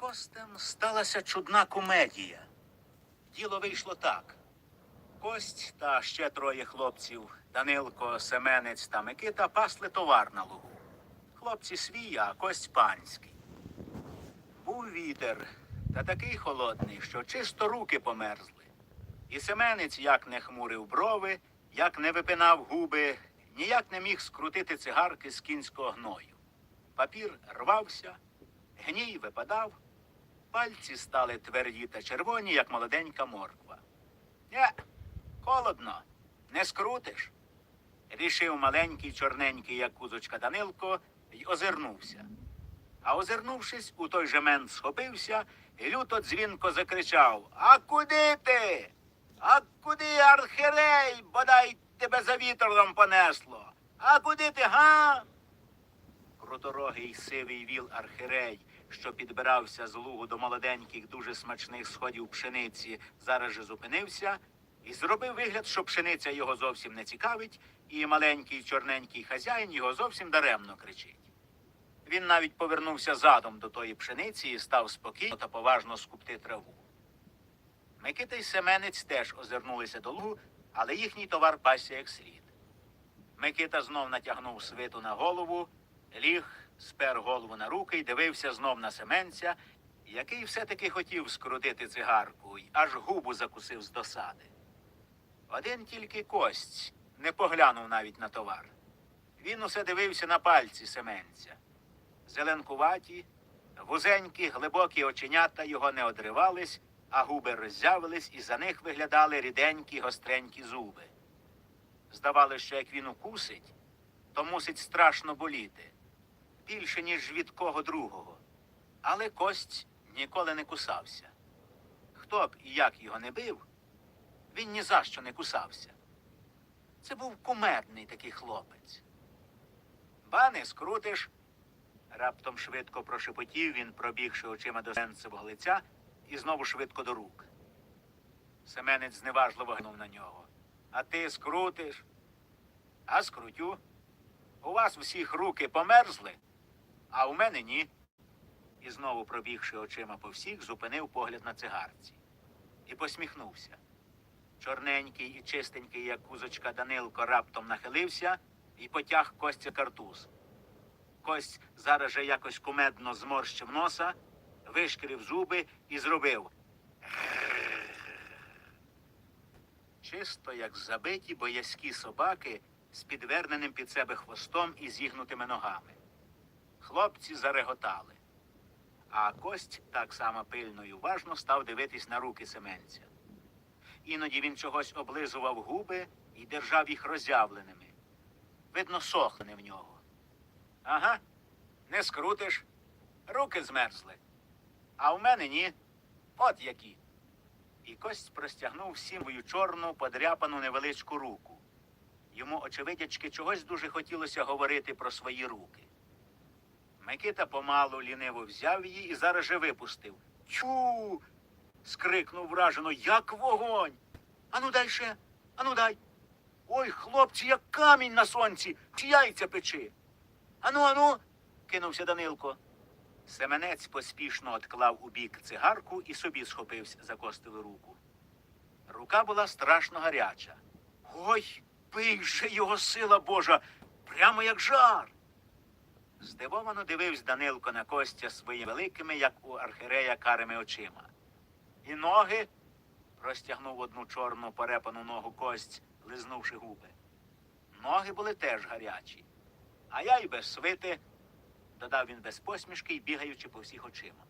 Костем сталася чудна комедія. Діло вийшло так. Кость та ще троє хлопців Данилко, Семенець та Микита пасли товар на лугу. Хлопці свій, а кость панський. Був вітер, та такий холодний, що чисто руки померзли. І Семенець як не хмурив брови, як не випинав губи, ніяк не міг скрутити цигарки з кінського гною. Папір рвався, гній випадав, пальці стали тверді та червоні, як молоденька морква. Нє, холодно, не скрутиш. Рішив маленький, чорненький, як кузочка Данилко, й озирнувся. А озирнувшись, у той же мент схопився і люто дзвінко закричав А куди ти? А куди, архірей, бодай тебе за вітром понесло? А куди ти, га? Круторогий сивий віл архірей, що підбирався з лугу до молоденьких, дуже смачних сходів пшениці, зараз же зупинився і зробив вигляд, що пшениця його зовсім не цікавить, і маленький чорненький хазяїн його зовсім даремно кричить. Він навіть повернувся задом до тої пшениці і став спокійно та поважно скупти траву. Микита й Семенець теж озирнулися до лугу, але їхній товар пасся як слід. Микита знов натягнув свиту на голову, ліг, спер голову на руки й дивився знов на Семенця, який все-таки хотів скрутити цигарку й аж губу закусив з досади. Один тільки кость не поглянув навіть на товар. Він усе дивився на пальці Семенця. Зеленкуваті, вузенькі, глибокі оченята його не одривались, а губи роззявились, і за них виглядали ріденькі, гостренькі зуби. Здавалося, що як він укусить, то мусить страшно боліти більше, ніж від кого другого. Але кость ніколи не кусався. Хто б і як його не бив, він ні за що не кусався. Це був кумедний такий хлопець. Ба не скрутиш. Раптом швидко прошепотів він, пробігши очима до сенцевого лиця, і знову швидко до рук. Семенець зневажливо глянув на нього. А ти скрутиш? А скрутю. У вас всіх руки померзли, а у мене ні. І знову, пробігши очима по всіх, зупинив погляд на цигарці. І посміхнувся. Чорненький і чистенький, як кузочка Данилко, раптом нахилився і потяг Костя картуз. Кость зараз же якось кумедно зморщив носа, вишкірив зуби і зробив. Чисто, як забиті боязкі собаки з підверненим під себе хвостом і зігнутими ногами. Хлопці зареготали. А кость так само пильно і уважно став дивитись на руки Семенця. Іноді він чогось облизував губи і держав їх роззявленими. Видно, сохли в нього. Ага, не скрутиш. Руки змерзли. А у мене ні. От які. І кость простягнув всім свою чорну, подряпану невеличку руку. Йому, очевидячки, чогось дуже хотілося говорити про свої руки. Микита помалу ліниво взяв її і зараз же випустив. Чу. скрикнув вражено, як вогонь. Ану дай ще, ану дай. Ой, хлопці, як камінь на сонці, чи яйця печи. Ану, ану, кинувся Данилко. Семенець поспішно отклав у бік цигарку і собі схопився за костилу руку. Рука була страшно гаряча. Ой, пий же його сила Божа, прямо як жар. Здивовано дивився Данилко на Костя своїми великими, як у архірея, карими очима. І ноги простягнув одну чорну порепану ногу кость, лизнувши губи. Ноги були теж гарячі. А я й без свити, додав він без посмішки бігаючи по всіх очима.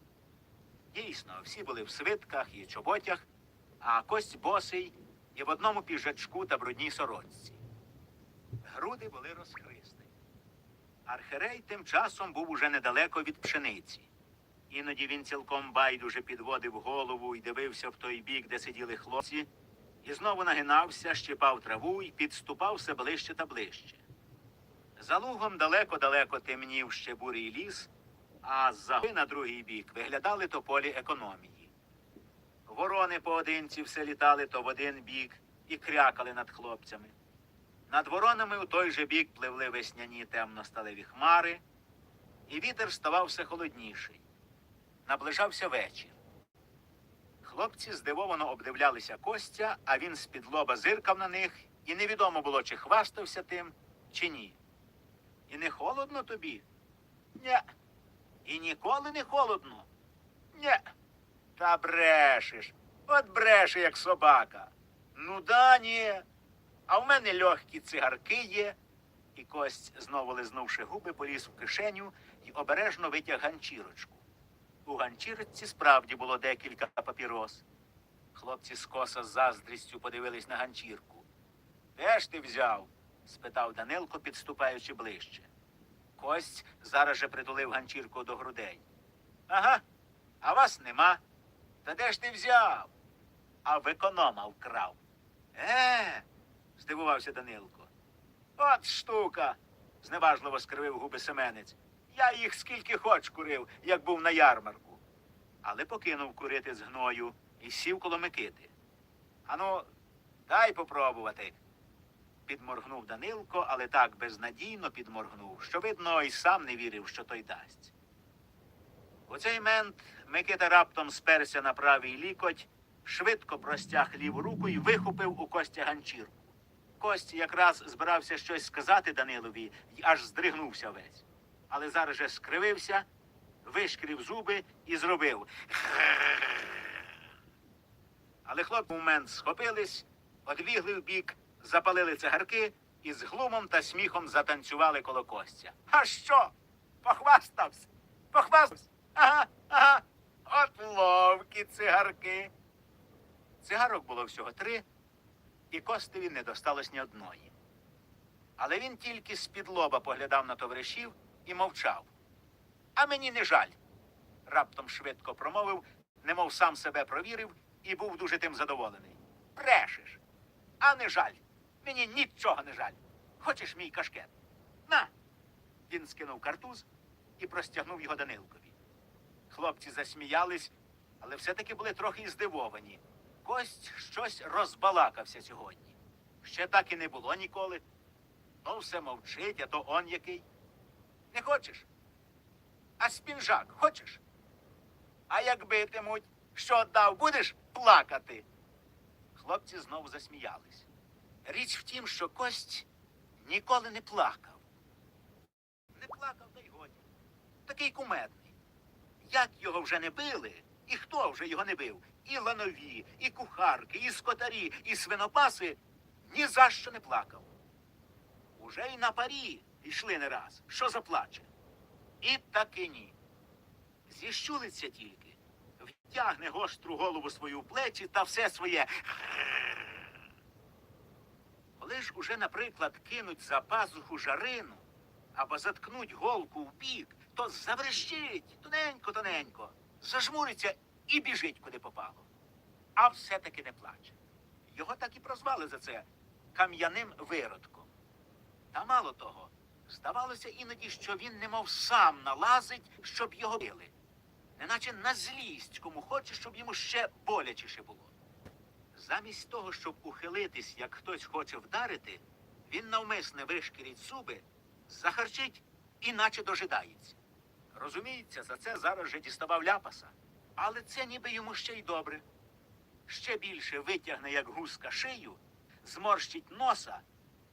Дійсно, всі були в свитках і чоботях, а кость босий і в одному піджачку та брудній сорочці. Груди були розхристи. Архерей тим часом був уже недалеко від пшениці. Іноді він цілком байдуже підводив голову і дивився в той бік, де сиділи хлопці, і знову нагинався, щипав траву і підступав все ближче та ближче. За лугом далеко-далеко темнів ще бурий ліс, а з-за на другий бік виглядали тополі економії. Ворони поодинці все літали то в один бік і крякали над хлопцями. Над воронами у той же бік пливли весняні темно-сталеві хмари, і вітер ставав все холодніший. наближався вечір. Хлопці здивовано обдивлялися Костя, а він з-під лоба зиркав на них, і невідомо було, чи хвастався тим, чи ні. І не холодно тобі? Нє. І ніколи не холодно? Нє. Та брешеш. От бреше, як собака. Ну да, ні. А в мене легкі цигарки є. І кость, знову лизнувши губи, поліз в кишеню і обережно витяг ганчірочку. У ганчірочці справді було декілька папірос. Хлопці скоса з заздрістю подивились на ганчірку. Де ж ти взяв? спитав Данилко, підступаючи ближче. Кость зараз же притулив ганчірку до грудей. Ага, а вас нема. Та де ж ти взяв? А в економа вкрав. Е, здивувався Данилко. От штука. зневажливо скривив губи Семенець. Я їх скільки хоч курив, як був на ярмарку. Але покинув курити з гною і сів коло Микити. Ану, дай попробувати. Підморгнув Данилко, але так безнадійно підморгнув, що, видно, і сам не вірив, що той дасть. У цей мент Микита раптом сперся на правий лікоть, швидко простяг ліву руку і вихопив у Костя ганчірку. Кость якраз збирався щось сказати Данилові і аж здригнувся весь. Але зараз же скривився, вишкрів зуби і зробив. Але хлопці в момент схопились, одвігли в бік, запалили цигарки і з глумом та сміхом затанцювали коло Костя. А що? Похвастався? Похвастався? Ага, ага. От ловкі цигарки. Цигарок було всього три, і Костеві не досталось ні одної. Але він тільки з-під лоба поглядав на товаришів і мовчав. А мені не жаль. Раптом швидко промовив, немов сам себе провірив і був дуже тим задоволений. Брешеш. А не жаль. Мені нічого не жаль. Хочеш мій кашкет? На. Він скинув картуз і простягнув його Данилкові. Хлопці засміялись, але все-таки були трохи здивовані. Кость щось розбалакався сьогодні. Ще так і не було ніколи. То все мовчить, а то он який. Не хочеш? А спінжак хочеш? А як битимуть, що дав, будеш плакати? Хлопці знову засміялись. Річ в тім, що кость ніколи не плакав. Не плакав, та й годі. Такий кумедний. Як його вже не били, і хто вже його не бив? І ланові, і кухарки, і скотарі, і свинопаси ні за що не плакав. Уже й на парі йшли не раз. Що заплаче? І таки ні. Зіщулиться тільки, втягне гостру голову свою в плечі та все своє. Коли ж уже, наприклад, кинуть за пазуху жарину або заткнуть голку в бік, то заврещить тоненько-тоненько, зажмуриться і біжить, куди попало. А все-таки не плаче. Його так і прозвали за це кам'яним виродком. Та мало того, здавалося іноді, що він немов сам налазить, щоб його били. Неначе на злість, кому хоче, щоб йому ще болячіше було. Замість того, щоб ухилитись, як хтось хоче вдарити, він навмисне вишкірить зуби, захарчить і наче дожидається. Розуміється, за це зараз же діставав ляпаса. Але це ніби йому ще й добре. Ще більше витягне, як гуска шию, зморщить носа,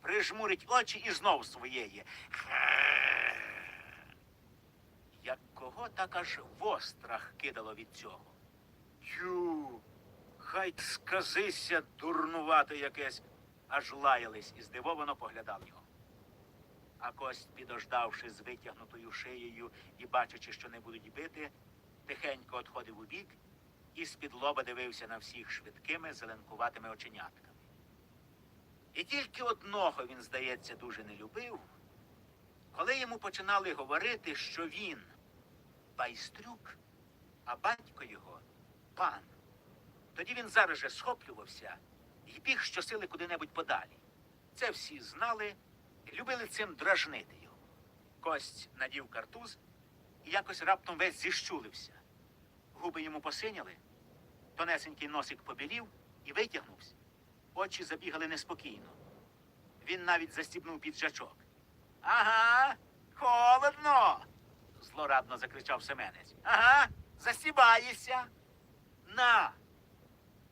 прижмурить очі і знов своєє. Як кого так аж вострах кидало від цього. Тю, хай сказися дурнувате якесь, аж лаялись і здивовано поглядав його. А кость, підождавши з витягнутою шиєю і бачачи, що не будуть бити, тихенько отходив бік і з-під лоба дивився на всіх швидкими зеленкуватими оченятками. І тільки одного він, здається, дуже не любив, коли йому починали говорити, що він байстрюк, а батько його пан. Тоді він зараз же схоплювався і біг щосили куди-небудь подалі. Це всі знали і любили цим дражнити його. Кость надів картуз і якось раптом весь зіщулився. Губи йому посиняли, тонесенький носик побілів і витягнувся. Очі забігали неспокійно. Він навіть застібнув піджачок. Ага, холодно. злорадно закричав Семенець. Ага, Засібаєшся? На.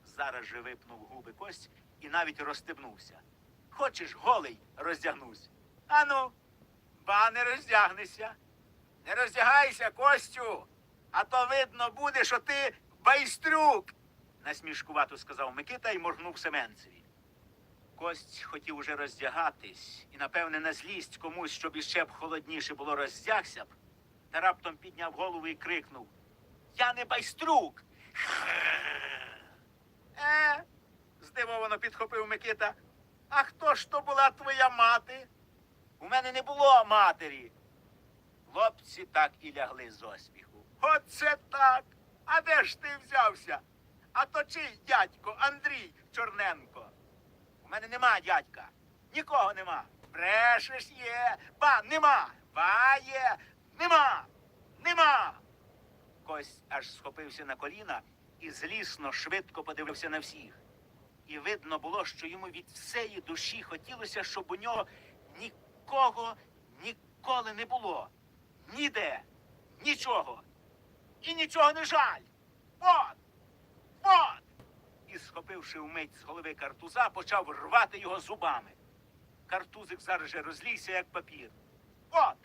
Зараз же випнув губи кость і навіть розстебнувся. Хочеш голий роздягнусь? Ану, ба не роздягнешся. Не роздягайся, Костю, а то видно буде, що ти байстрюк, насмішкувато сказав Микита і моргнув Семенцеві. Кость хотів уже роздягатись, і, напевне, на злість комусь, щоб іще б холодніше було роздягся б, та раптом підняв голову і крикнув Я не байструк. Е, здивовано підхопив Микита. А хто ж то була твоя мати? У мене не було матері. Хлопці так і лягли з осміху. Оце так. А де ж ти взявся? А то чий дядько Андрій Чорненко? У мене нема дядька. Нікого нема. Брешеш є. Ба, нема. Ба є. Нема. Нема. Кость аж схопився на коліна і злісно швидко подивився на всіх. І видно було, що йому від всієї душі хотілося, щоб у нього нікого ніколи не було. Ніде, нічого. І нічого не жаль. От! От! І, схопивши вмить з голови картуза, почав рвати його зубами. Картузик зараз же розлігся, як папір. От!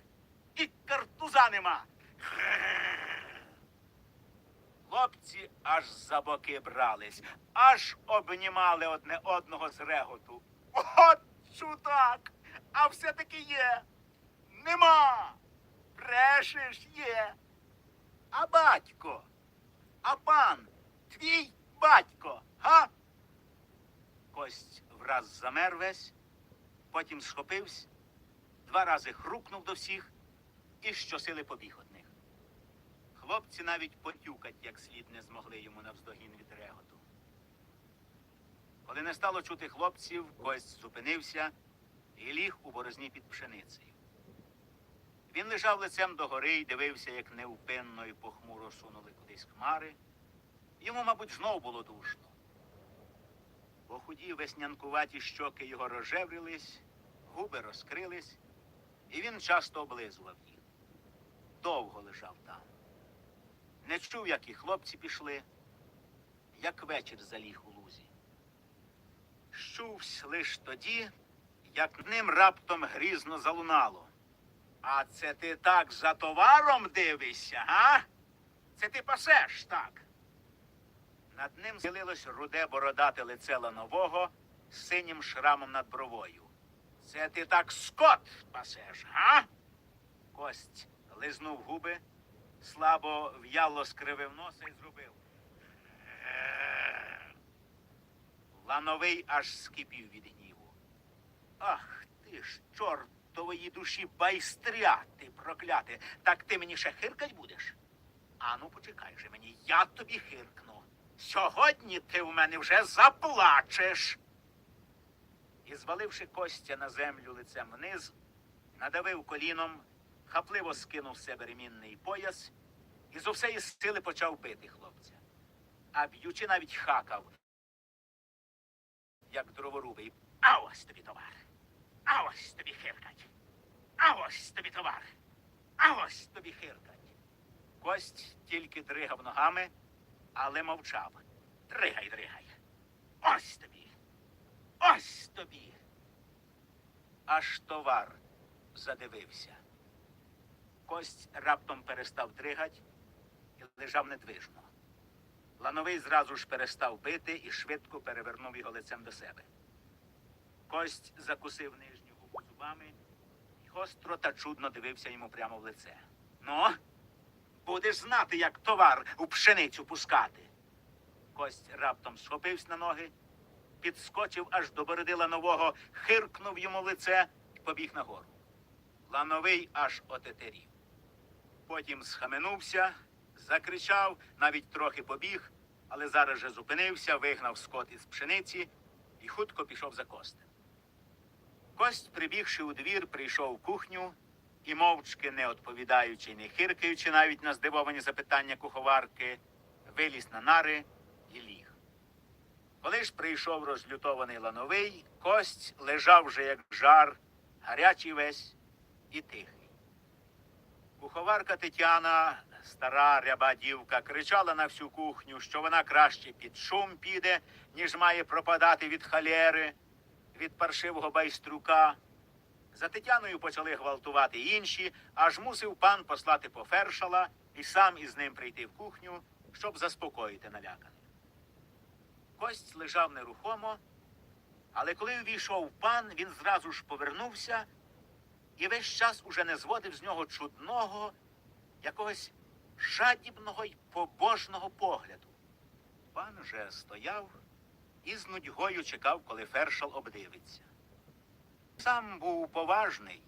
І картуза нема. Хлопці аж за боки брались, аж обнімали одне одного з реготу. От чудак! А все-таки є. Нема. Брешеш є. А батько? А пан? Твій батько, га? Кость враз замер весь, потім схопився, два рази хрупнув до всіх і щосили побіг од них. Хлопці навіть потюкать як слід не змогли йому навздогін від реготу. Коли не стало чути хлопців, кость зупинився і ліг у борозні під пшеницею. Він лежав лицем догори і дивився, як невпинно і похмуро сунули кудись хмари. Йому, мабуть, знов було душно. Бо худі веснянкуваті щоки його розжеврились, губи розкрились, і він часто облизував їх. Довго лежав там. Не чув, як і хлопці пішли, як вечір заліг у лузі. Щувсь лиш тоді, як ним раптом грізно залунало. А це ти так за товаром дивишся, га? Це ти пасеш так. Над ним з'явилось руде бородате лице ланового з синім шрамом над бровою. Це ти так скот пасеш, га? Кость лизнув губи, слабо в'яло скривив носа і зробив. Лановий аж скипів від гніву. Ах ти ж, чортової душі байстря, ти прокляти. Так ти мені ще хиркать будеш? Ану, почекай же мені, я тобі хиркну. Сьогодні ти в мене вже заплачеш. І, зваливши Костя на землю лицем вниз, надавив коліном, хапливо скинув себе ремінний пояс і з усієї сили почав бити хлопця. А б'ючи навіть хакав, як дроворубий. А ось тобі товар. А ось тобі хиркать. А ось тобі товар. А ось тобі хиркать. Кость тільки дригав ногами, але мовчав. Дригай, дригай. Ось тобі. Ось тобі. Аж товар задивився. Кость раптом перестав дригать і лежав недвижно. Лановий зразу ж перестав бити і швидко перевернув його лицем до себе. Кость закусив нижню губу зубами і гостро та чудно дивився йому прямо в лице. Ну, будеш знати, як товар у пшеницю пускати. Кость раптом схопився на ноги, підскочив аж до бороди ланового, хиркнув йому лице і побіг нагору. Лановий аж отетерів. Потім схаменувся, закричав, навіть трохи побіг, але зараз же зупинився, вигнав скот із пшениці і хутко пішов за костем. Кость, прибігши у двір, прийшов в кухню і, мовчки, не відповідаючи, не хиркаючи навіть на здивовані запитання куховарки, виліз на нари і ліг. Коли ж прийшов розлютований лановий, кость лежав вже як жар, гарячий весь і тихий. Куховарка Тетяна стара ряба дівка, кричала на всю кухню, що вона краще під шум піде, ніж має пропадати від халєри, від паршивого байстрюка. За Тетяною почали гвалтувати інші, аж мусив пан послати по фершала і сам із ним прийти в кухню, щоб заспокоїти наляканих. Кость лежав нерухомо, але коли увійшов пан, він зразу ж повернувся і весь час уже не зводив з нього чудного, якогось жадібного й побожного погляду. Пан же стояв і з нудьгою чекав, коли фершал обдивиться. Сам був поважний,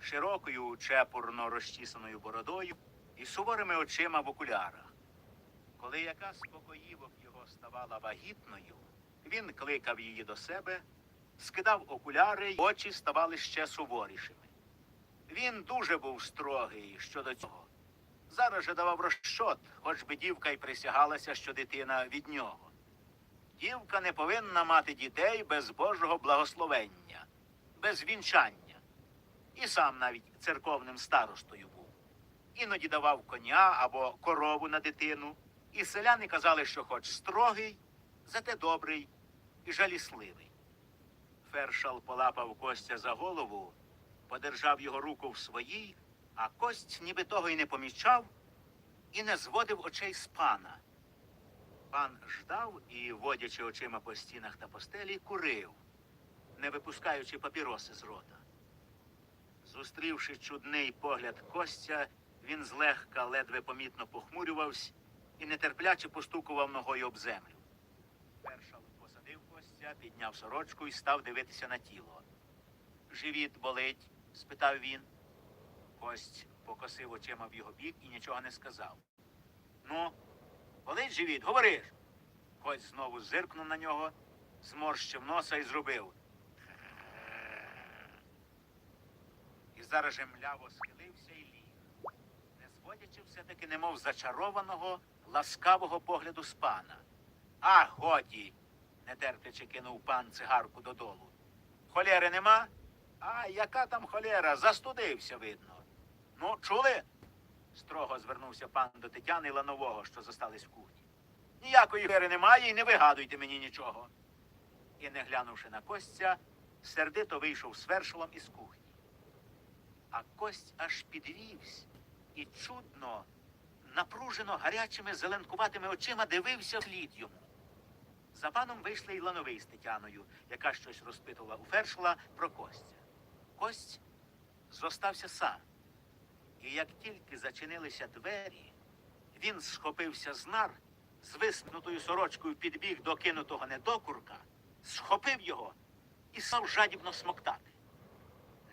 широкою чепурно розчісаною бородою і суворими очима в окулярах. Коли яка з покоївок його ставала вагітною, він кликав її до себе, скидав окуляри, й очі ставали ще суворішими. Він дуже був строгий щодо цього. Зараз же давав розчот, хоч би дівка й присягалася, що дитина від нього. Дівка не повинна мати дітей без Божого благословення, без вінчання. І сам навіть церковним старостою був. Іноді давав коня або корову на дитину, і селяни казали, що хоч строгий, зате добрий і жалісливий. Фершал полапав Костя за голову, подержав його руку в своїй, а кость ніби того й не помічав і не зводив очей з пана. Пан ждав і, водячи очима по стінах та постелі, курив, не випускаючи папіроси з рота. Зустрівши чудний погляд Костя, він злегка ледве помітно похмурювався і нетерпляче постукував ногою об землю. Першал посадив Костя, підняв сорочку і став дивитися на тіло. Живіт болить? спитав він. Кость покосив очима в його бік і нічого не сказав. Ну, болить живіт, говориш. Кость знову зиркнув на нього, зморщив носа і зробив. І зараз же мляво схилився і ліг, не зводячи все-таки немов зачарованого, ласкавого погляду з пана. А годі, нетерпляче кинув пан цигарку додолу. Холєри нема? А яка там холєра? Застудився, видно. Ну, чули? Строго звернувся пан до Тетяни Ланового, що зостались в кухні. Ніякої віри немає і не вигадуйте мені нічого. І, не глянувши на Костя, сердито вийшов з вершилом із кухні. А кость аж підвівся і чудно, напружено гарячими зеленкуватими очима дивився вслід йому. За паном вийшли й лановий з Тетяною, яка щось розпитувала у фершла про Костя. Кость зостався сам. І як тільки зачинилися двері, він схопився з нар, з висмнутою сорочкою підбіг до кинутого недокурка, схопив його і став жадібно смоктати.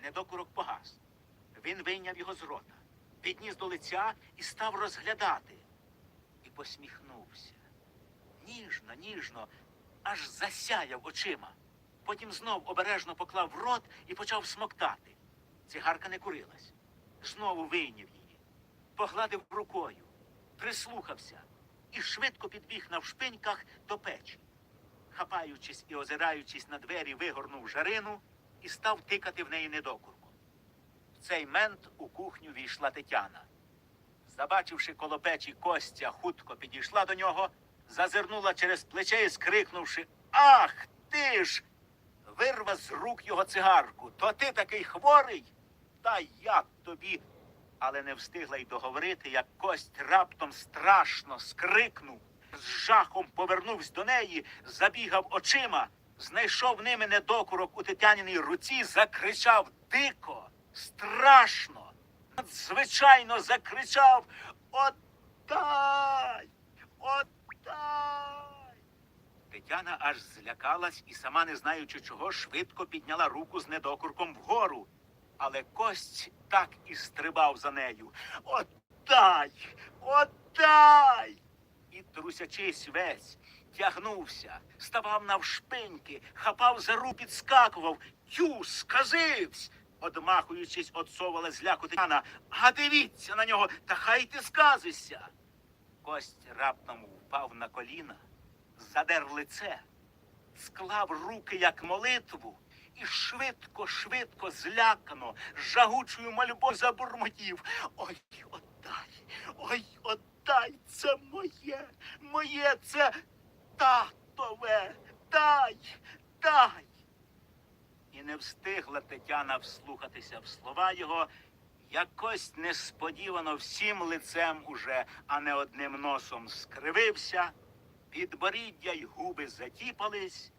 Недокурок погас. Він вийняв його з рота, підніс до лиця і став розглядати. І посміхнувся. Ніжно, ніжно, аж засяяв очима. Потім знов обережно поклав в рот і почав смоктати. Цигарка не курилась. Знову вийняв її, погладив рукою, прислухався і швидко підбіг навшпиньках до печі. Хапаючись і озираючись на двері, вигорнув жарину і став тикати в неї недокурком. В цей мент у кухню війшла Тетяна. Забачивши коло печі Костя, хутко підійшла до нього, зазирнула через плече і скрикнувши Ах ти ж! Вирва з рук його цигарку. То ти такий хворий? Та як тобі? Але не встигла й договорити, як кость раптом страшно скрикнув, з жахом повернувся до неї, забігав очима, знайшов ними недокурок у Тетяніній руці, закричав дико, страшно, надзвичайно закричав Отдай! Отдай! Тетяна аж злякалась і, сама не знаючи чого, швидко підняла руку з недокурком вгору. Але кость так і стрибав за нею. Отдай! Отдай! І, трусячись весь, тягнувся, ставав навшпиньки, хапав за рук, підскакував. Тю, сказивсь! Одмахуючись, отсовала зляку Тетяна. А дивіться на нього, та хай ти сказишся. Кость раптом впав на коліна, задер лице, склав руки, як молитву, і швидко, швидко, злякано, жагучою мольбою забурмотів. Ой, отдай, ой, отдай це моє, моє це татове, дай, дай. І не встигла Тетяна вслухатися в слова його, якось несподівано всім лицем уже, а не одним носом скривився, підборіддя й губи затіпались,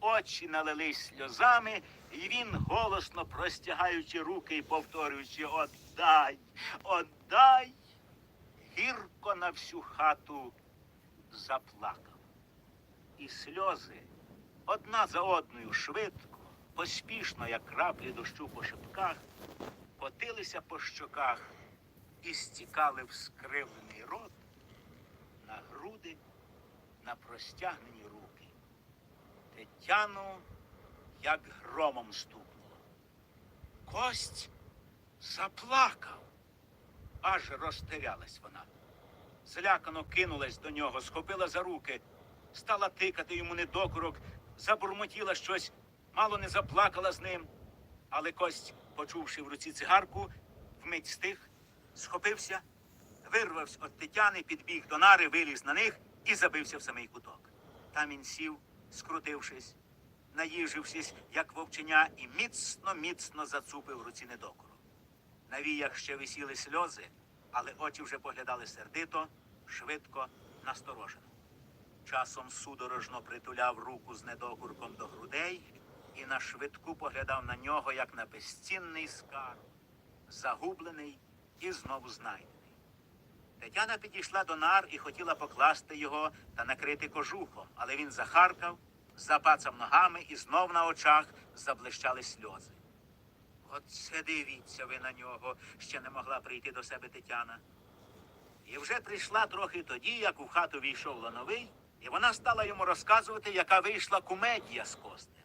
очі налились сльозами, і він, голосно простягаючи руки і повторюючи Отдай, отдай, гірко на всю хату заплакав. І сльози одна за одною швидко, поспішно, як краплі дощу по шипках, котилися по щоках і стікали в скривлений рот, на груди, на простягнені руки. Тетяну як громом стукнуло. Кость заплакав, аж розтерялась вона. Злякано кинулась до нього, схопила за руки, стала тикати йому недокорок, забурмотіла щось, мало не заплакала з ним. Але кость, почувши в руці цигарку, вмить стих, схопився, вирвався від Тетяни, підбіг до нари, виліз на них і забився в самий куток. Там він сів, скрутившись, наїжившись, як вовченя, і міцно, міцно зацупив руці недокорок. На віях ще висіли сльози, але очі вже поглядали сердито, швидко, насторожено. Часом судорожно притуляв руку з недокурком до грудей і на швидку поглядав на нього, як на безцінний скарб, загублений і знову знайдений. Тетяна підійшла до нар і хотіла покласти його та накрити кожухом, але він захаркав, запацав ногами і знов на очах заблищали сльози. Оце дивіться ви на нього, ще не могла прийти до себе Тетяна. І вже прийшла трохи тоді, як у хату війшов лановий, і вона стала йому розказувати, яка вийшла кумедія з Костем.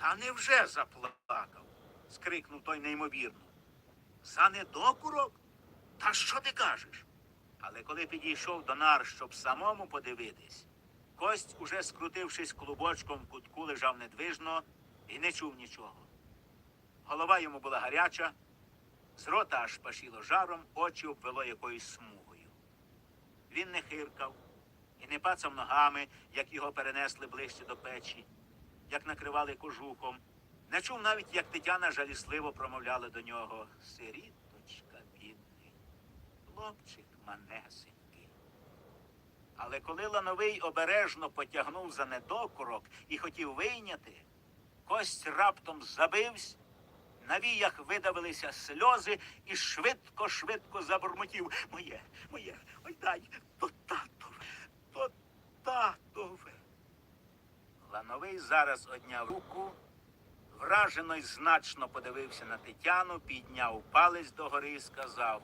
Та невже заплакав? скрикнув той неймовірно. За недокурок? Та що ти кажеш? Але коли підійшов до нар, щоб самому подивитись, кость, уже скрутившись клубочком в кутку, лежав недвижно і не чув нічого. Голова йому була гаряча, з рота аж пашіло жаром, очі обвело якоюсь смугою. Він не хиркав і не пацав ногами, як його перенесли ближче до печі, як накривали кожухом. Не чув навіть, як Тетяна жалісливо промовляла до нього Сиріточка, бідний, хлопчик манесенький. Але коли лановий обережно потягнув за недокорок і хотів вийняти, кость раптом забився, на віях видавилися сльози і швидко-швидко забурмотів. Моє, моє, ой дай, то татове, то татове. Лановий зараз одняв руку, вражено й значно подивився на Тетяну, підняв палець догори і сказав.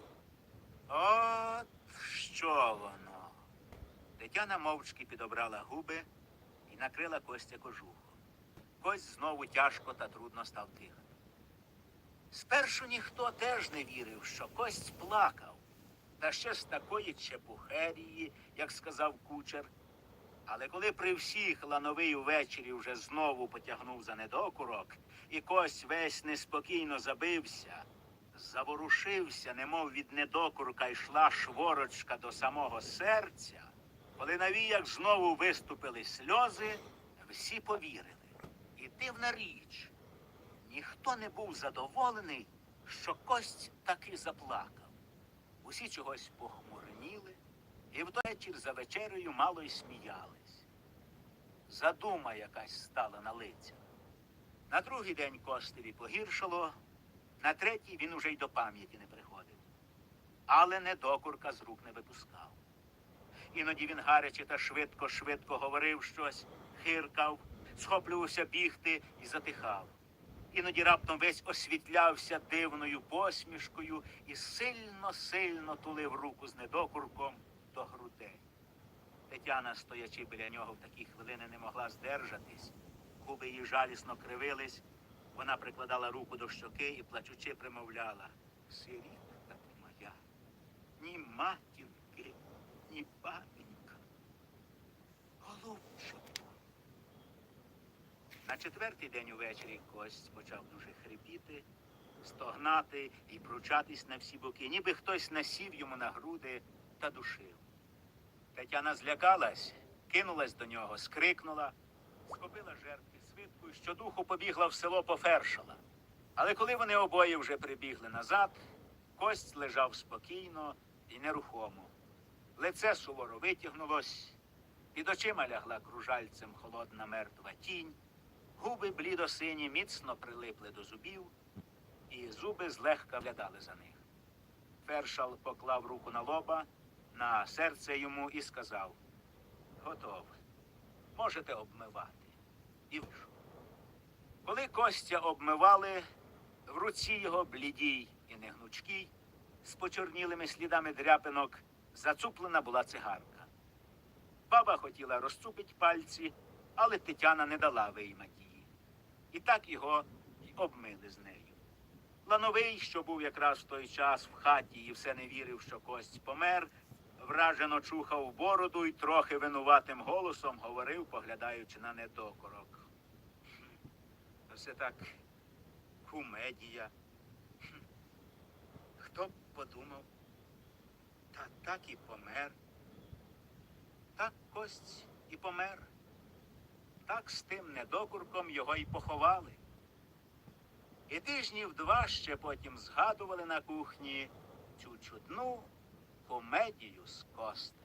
От що воно. Тетяна мовчки підобрала губи і накрила Костя кожухом. Кость знову тяжко та трудно став дихати. Спершу ніхто теж не вірив, що кость плакав, та ще з такої чепухерії, як сказав кучер. Але коли при всіх лановий увечері вже знову потягнув за недокурок, і кость весь неспокійно забився, заворушився, немов від недокурка йшла шворочка до самого серця, коли на віях знову виступили сльози, всі повірили. І дивна річ. Ніхто не був задоволений, що кость таки заплакав. Усі чогось похмурніли, і ввечір за вечерею мало й сміялись. Задума якась стала на лицях. На другий день Костеві погіршало, на третій він уже й до пам'яті не приходив. Але недокурка з рук не випускав. Іноді він гаряче та швидко-швидко говорив щось, хиркав, схоплювався бігти і затихав. Іноді раптом весь освітлявся дивною посмішкою і сильно-сильно тулив руку з недокурком до грудей. Тетяна, стоячи біля нього в такі хвилини, не могла здержатись. Губи її жалісно кривились. Вона прикладала руку до щоки і плачучи примовляла. Сирітка ти моя, ні матінки, ні папінька. Голубчику. На четвертий день увечері кость почав дуже хрипіти, стогнати і пручатись на всі боки, ніби хтось насів йому на груди та душив. Тетяна злякалась, кинулась до нього, скрикнула, схопила жертви і щодуху побігла в село пофершала. Але коли вони обоє вже прибігли назад, кость лежав спокійно і нерухомо. Лице суворо витягнулось, під очима лягла кружальцем холодна мертва тінь, губи блідосині міцно прилипли до зубів, і зуби злегка глядали за них. Фершал поклав руку на лоба, на серце йому і сказав: Готов, можете обмивати. І вийшов. Коли Костя обмивали, в руці його блідій і негнучкій, з почорнілими слідами дряпинок, зацуплена була цигарка. Баба хотіла розцупить пальці, але Тетяна не дала виймати її. І так його й обмили з нею. Лановий, що був якраз в той час в хаті і все не вірив, що кость помер, вражено чухав бороду і трохи винуватим голосом говорив, поглядаючи на недокорок. «Хм, Все так кумедія. Хто б подумав? Та так і помер. Так кость і помер. Так з тим недокурком його й поховали. І тижнів два ще потім згадували на кухні цю чудну комедію з костем.